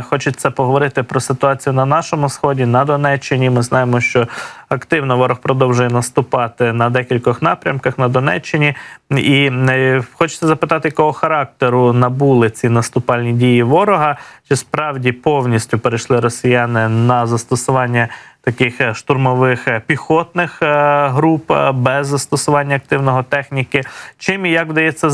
Хочеться поговорити про ситуацію на нашому сході, на Донеччині. Ми знаємо, що активно ворог продовжує наступати на декількох напрямках на Донеччині. І е, хочеться запитати, якого характеру набули ці наступальні дії ворога? Чи справді повністю перейшли росіяни на застосування таких е, штурмових е, піхотних е, груп без застосування активного техніки? Чим і як вдається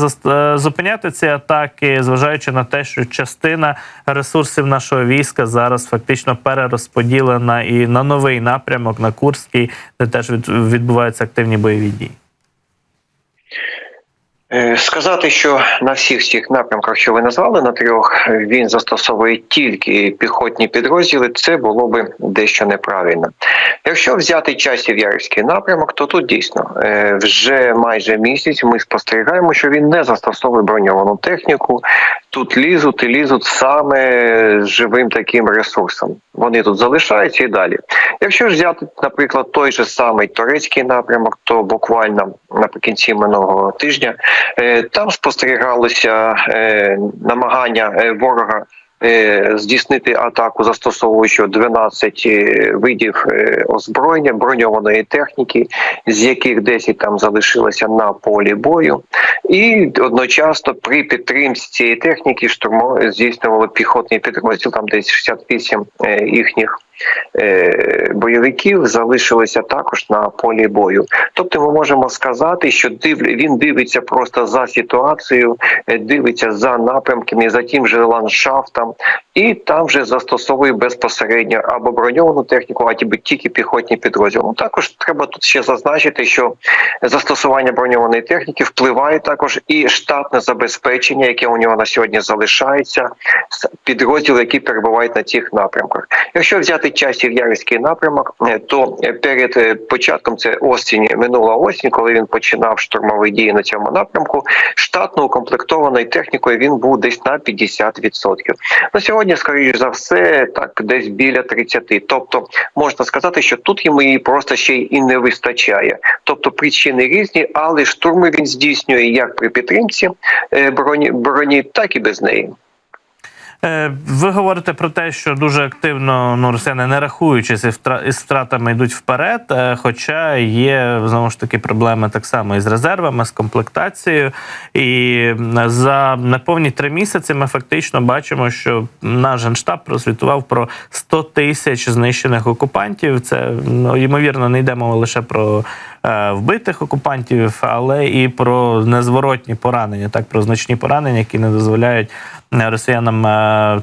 зупиняти ці атаки, зважаючи на те, що частина ресурсів нашого війська зараз фактично перерозподілена і на новий напрямок, на Курський, де теж відбуваються активні бойові дії? Е, Сказати, що на всіх цих напрямках, що ви назвали на трьох, е, він застосовує тільки піхотні підрозділи, це було би дещо неправильно. Якщо взяти часів ярський напрямок, то тут дійсно е, вже майже місяць ми спостерігаємо, що він не застосовує броньовану техніку. Тут лізуть і лізуть саме живим таким ресурсом. Вони тут залишаються і далі. Якщо ж взяти, наприклад, той же самий турецький напрямок, то буквально наприкінці минулого тижня е, там спостерігалося е, намагання е, ворога. Е, Здійснити атаку, застосовуючи 12 е, видів е, озброєння броньованої техніки, з яких 10 там залишилося на полі бою, і одночасно при підтримці цієї техніки штурмо здійснювали піхотний підрозділ, там десь 68 е, їхніх бойовиків залишилися також на полі бою. Тобто, ми можемо сказати, що див, він дивиться просто за ситуацією, е, дивиться за напрямками, за тим же ландшафтом, і там вже застосовує безпосередньо або броньовану техніку, а або тільки піхотні підрозділи. Ну, також треба тут ще зазначити, що застосування броньованої техніки впливає також і штатне забезпечення, яке у нього на сьогодні залишається, з підрозділи, які перебувають на цих напрямках. Якщо взяти часів Ярський напрямок, е, то перед е, початком це осінь, минула осінь, коли він починав штурмові дії на цьому напрямку, штатно укомплектованою технікою він був десь на 50%. На сьогодні, скоріш за все, так десь біля 30%. Тобто можна сказати, що тут йому її просто ще й не вистачає. Тобто причини різні, але штурми він здійснює як при підтримці е, броні, броні, так і без неї. Е, Ви говорите про те, що дуже активно ну, росіяни не рахуючись із втра- із втратами йдуть вперед. е, Хоча є знову ж таки проблеми так само із резервами, з комплектацією. І за неповні три місяці ми фактично бачимо, що наш генштаб просвітував про 100 тисяч знищених окупантів. Це ну, ймовірно не йдемо лише про е, вбитих окупантів, але і про незворотні поранення, так про значні поранення, які не дозволяють е, росіянам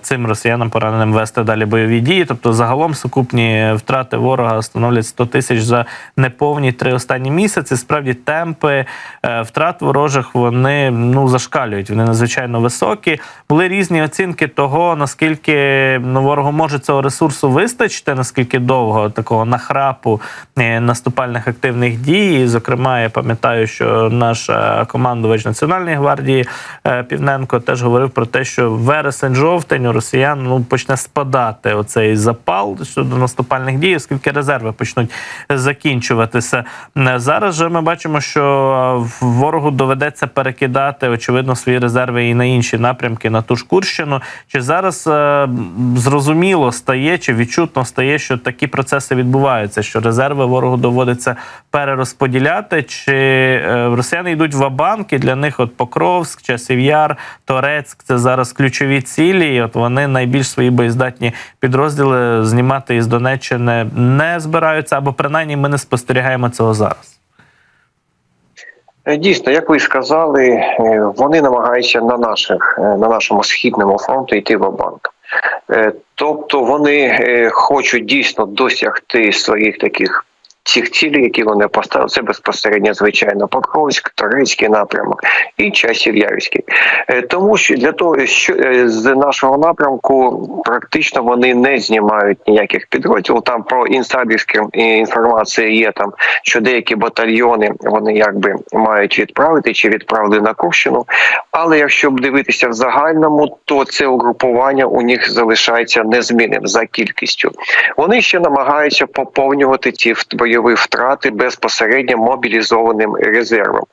цим росіянам пораненим вести далі бойові дії. Тобто, загалом сукупні втрати ворога становлять 100 тисяч за неповні три останні місяці. Справді темпи е, втрат ворожих вони ну зашкалюють. Вони надзвичайно високі. Були різні оцінки того, наскільки ну, ворогу може цього ресурсу вистачити, наскільки довго такого нахрапу е, наступальних активних дій. І, Зокрема, я пам'ятаю, що наш е, командувач Національної гвардії Півненко теж говорив про те, що вересень-жовтень у росіян ну почне спадати оцей запал щодо наступальних дій, оскільки резерви почнуть закінчуватися. Зараз же ми бачимо, що ворогу доведеться перекидати очевидно свої резерви і на інші напрямки, на ту ж Курщину. Чи зараз е, зрозуміло стає, чи відчутно стає, що такі процеси відбуваються, що резерви ворогу доводиться перерозподіляти, чи е, росіяни йдуть в банк і для них от Покровськ, Часів Яр, Торецьк це зараз ключові цілі. І от вони найбільш свої боєздатні підрозділи знімати із Донеччини не збираються, або принаймні ми не спостерігаємо цього зараз. Е, Дійсно, як ви сказали, е, вони намагаються на наших е, на нашому східному фронту йти в банк. Тобто вони хочуть дійсно досягти своїх таких цих цілей, які вони поставили. Це безпосередньо, звичайно, Покровськ, Турецький напрямок і часів Ярський. Е, Тому що для того, що е, з нашого напрямку практично вони не знімають ніяких підрозділів. Там про інсайдерські інформація є там, що деякі батальйони вони якби мають відправити чи відправили на Курщину. Але якщо б дивитися в загальному, то це угрупування у них залишається незмінним за кількістю. Вони ще намагаються поповнювати ці бойові бойові втрати безпосередньо мобілізованим резервом.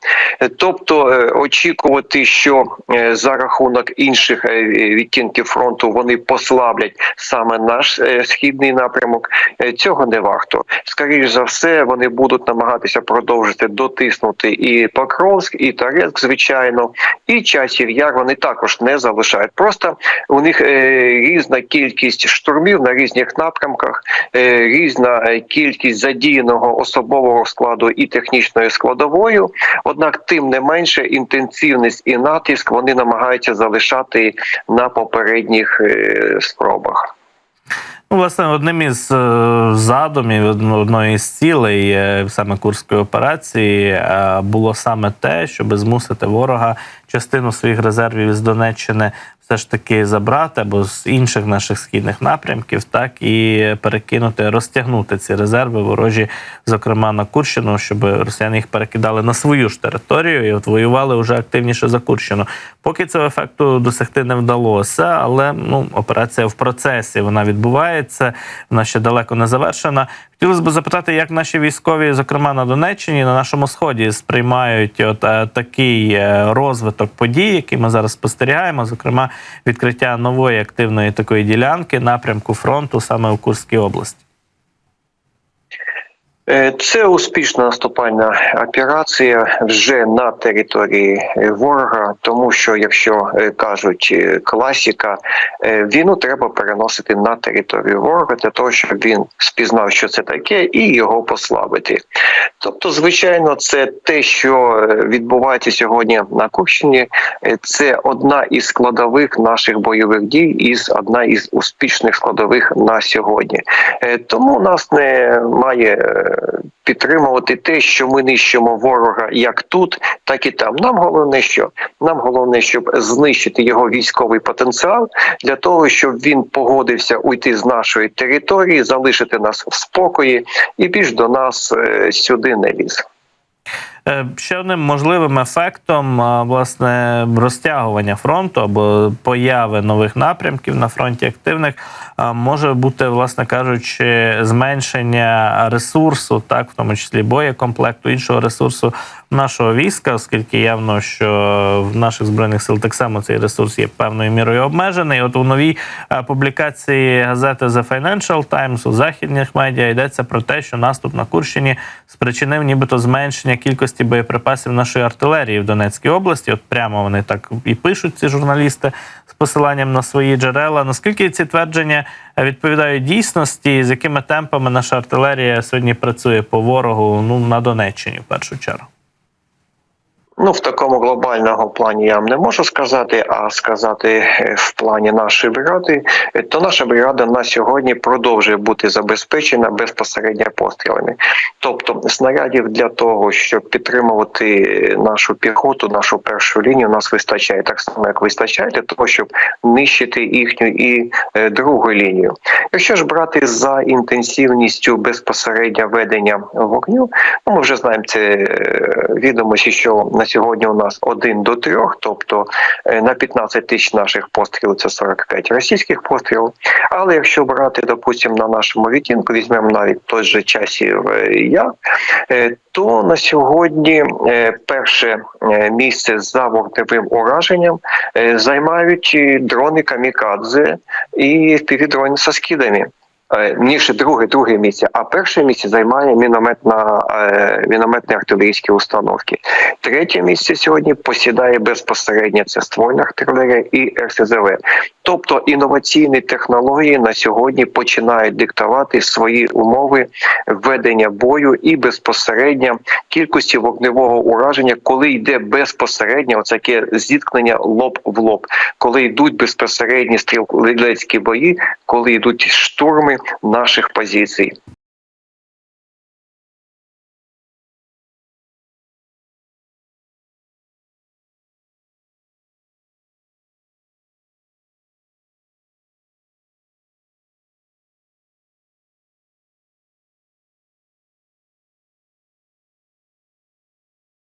Е, Тобто е, очікувати, що е, за рахунок інших відтінків фронту вони послаблять саме наш східний напрямок, цього не варто. Скоріше за все, вони будуть намагатися продовжити дотиснути і Покровськ, і Торецьк, звичайно, і часів яр вони також не залишають. Просто у них різна кількість штурмів на різних напрямках, різна кількість задіяного особового складу і технічною складовою. Однак, тим не менше, інтенсивність і натиск вони намагаються залишати на попередніх е, спробах. Ну, власне, одним із е, задумів, одно- одної з цілей е, саме курської операції було саме те, щоб змусити ворога частину своїх резервів з Донеччини все ж таки забрати або з інших наших східних напрямків, так і перекинути, розтягнути ці резерви ворожі, зокрема на Курщину, щоб росіяни їх перекидали на свою ж територію і от воювали вже активніше за Курщину. Поки цього ефекту досягти не вдалося, але ну операція в процесі вона відбувається, вона ще далеко не завершена. Хотілося б запитати, як наші військові, зокрема на Донеччині, на нашому сході, сприймають от е, такий е, розвиток подій, який ми зараз спостерігаємо, зокрема відкриття нової активної такої ділянки напрямку фронту саме у Курській області. Е, Це успішна наступальна операція вже на території е, ворога, тому що, якщо е, кажуть класіка, війну треба переносити на територію ворога для того, щоб він спізнав, що це таке, і його послабити. Тобто, звичайно, це те, що відбувається сьогодні на Курщині, це одна із складових наших бойових дій, із одна із успішних складових на сьогодні. Тому нас не має підтримувати те, що ми нищимо ворога як тут, так і там. Нам головне, що нам головне, щоб знищити його військовий потенціал для того, щоб він погодився уйти з нашої території, залишити нас в спокої і більш до нас е, сюди не ліз. Е, Ще одним можливим ефектом власне розтягування фронту або появи нових напрямків на фронті активних може бути, власне кажучи, зменшення ресурсу, так в тому числі боєкомплекту, іншого ресурсу нашого війська, оскільки явно, що в наших збройних сил так само цей ресурс є певною мірою обмежений. От у новій публікації газети The Financial Times у західних медіа йдеться про те, що наступ на Курщині спричинив нібито зменшення кількості боєприпасів нашої артилерії в Донецькій області. От прямо вони так і пишуть ці журналісти з посиланням на свої джерела. Наскільки ці твердження відповідають дійсності, з якими темпами наша артилерія сьогодні працює по ворогу ну на Донеччині в першу чергу? Ну, в такому глобальному плані я вам не можу сказати, а сказати е, в плані нашої бригади, е, то наша бригада на сьогодні продовжує бути забезпечена безпосередньо пострілами. Тобто снарядів для того, щоб підтримувати е, нашу піхоту, нашу першу лінію, нас вистачає так само, як вистачає для того, щоб нищити їхню і другу лінію. Якщо ж брати за інтенсивністю безпосередньо ведення вогню, ну ми вже знаємо це відомості, що на сьогодні у нас один до трьох, тобто е, на 15 тисяч наших пострілів це 45 російських пострілів. Але якщо брати, допустимо, на нашому відтінку, візьмемо навіть той же часів е, я, е, то на сьогодні перше місце за вогневим ураженням займають дрони камікадзе і впівдрони со скидами. Е, Ніж друге, друге місце, а перше місце займає мінометна е, мінометні артилерійські установки. Третє місце сьогодні посідає безпосередньо це ствольна артилерія і РСЗВ. Тобто інноваційні технології на сьогодні починають диктувати свої умови ведення бою і безпосередньо кількості вогневого ураження, коли йде безпосередньо таке зіткнення лоб в лоб, коли йдуть безпосередні стрілецькі бої, коли йдуть штурми наших позицій.